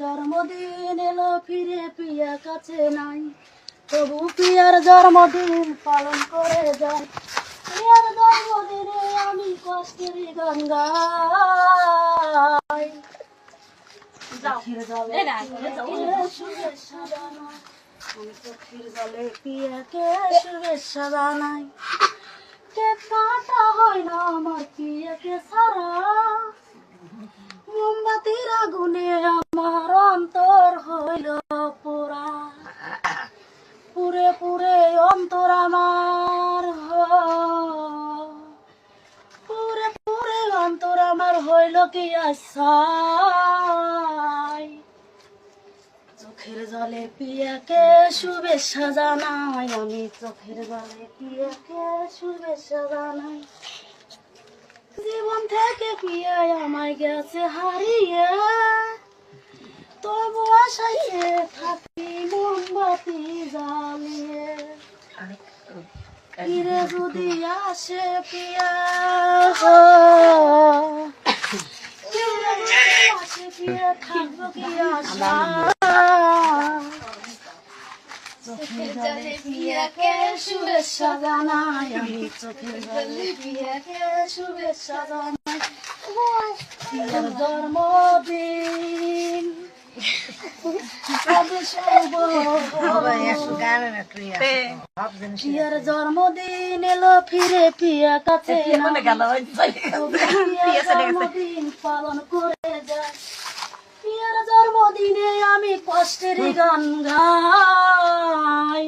জন্মদিন এলো ফিরে পিয়া কাছে নাই। তবু পিয়ার জন্মদিন পালন করে যাই। পিয়ার জন্মদিনে আমি কষ্টের গান গাই চোখের জলে পিয়াকে শুভেচ্ছা জানাই। কে কাটা হয় না আমার পিয়াকে সারা পুরে পুরে অন্তর আমার পুরে পুরে অন্তর আমার হইল কি আশাই চোখের জলে পিয়াকে শুভেচ্ছা জানাই? আমি চোখের জলে পিয়াকে শুভেচ্ছা জানাই? জীবন থেকে পিয়াই আমায় গেছে হারিয়ে। তবু আশাইয়ে থাকি মোমবাতি জ্বালিয়ে। ফিরে যদি আসে পিয়া পিয়া থাকব কি আশা? চোখের জলে পিয়াকে শুভেচ্ছা জানাই আমি চোখের জলে পিয়াকে শুভেচ্ছা জানাই জন্মদিন কবে শুভ পিয়ার জন্মদিন এলো ফিরে পিয়া কাছে নাই। তবে পিয়ার জন্মদিন পালন করে যায় পিয়ার জন্মদিনে আমি কষ্টের গান গাই